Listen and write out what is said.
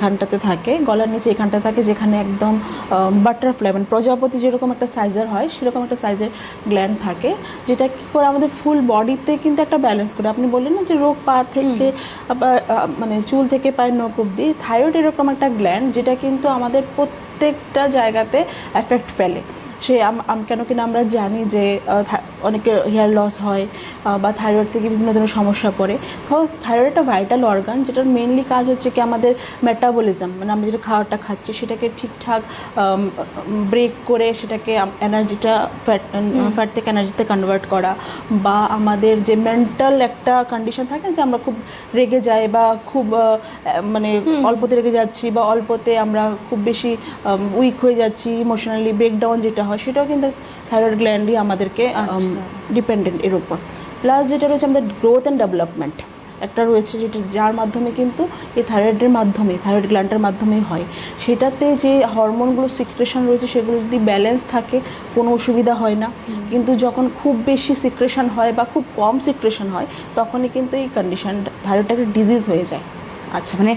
এখানটাতে থাকে গলার নিচে এখানটা থাকে যেখানে একদম বাটারফ্লাই মানে প্রজাপতি যেরকম একটা সাইজের হয় সেরকম একটা সাইজের গ্ল্যান্ড থাকে যেটা কী করে আমাদের ফুল বডিতে কিন্তু একটা ব্যালেন্স করে। আপনি বললেন না যে রোগ পা থেকে মানে চুল থেকে পায়ের নখ অব্দি থাইরয়েড এরকম একটা গ্ল্যান্ড যেটা কিন্তু আমাদের প্রত্যেকটা জায়গাতে এফেক্ট ফেলে। সে কেন কিনা আমরা জানি যে আহ, থা- অনেকে হেয়ার লস হয় বা থাইরয়েড থেকে বিভিন্ন ধরনের সমস্যা পড়ে। তো থাইরয়েড একটা ভাইটাল অর্গান যেটার মেনলি কাজ হচ্ছে কি আমাদের মেটাবলিজম মানে আমরা যেটা খাওয়াটা খাচ্ছি সেটাকে ঠিকঠাক ব্রেক করে সেটাকে এনার্জিটা ফ্যাট ফ্যাট থেকে এনার্জিতে কনভার্ট করা। বা আমাদের যে মেন্টাল একটা কন্ডিশন থাকে যে আমরা খুব রেগে যাই বা খুব মানে অল্পতে রেগে যাচ্ছি বা অল্পতে আমরা খুব বেশি উইক হয়ে যাচ্ছি ইমোশনালি ব্রেকডাউন যেটা হয় সেটাও কিন্তু থাইরয়েড গ্ল্যান্ডই আমাদেরকে ডিপেন্ডেন্ট এর উপর। প্লাস যেটা রয়েছে আমাদের গ্রোথ অ্যান্ড ডেভেলপমেন্ট একটা রয়েছে যেটা যার মাধ্যমে কিন্তু এই থাইরয়েডের মাধ্যমে থাইরয়েড গ্ল্যান্ডের মাধ্যমেই হয়। সেটাতে যে হরমোনগুলো সিক্রেশন রয়েছে সেগুলো যদি ব্যালেন্স থাকে কোনো অসুবিধা হয় না। কিন্তু যখন খুব বেশি সিক্রেশন হয় বা খুব কম সিক্রেশন হয় তখনই কিন্তু এই কন্ডিশন থাইরয়েডটা একটা ডিজিজ হয়ে যায়। আচ্ছা মানে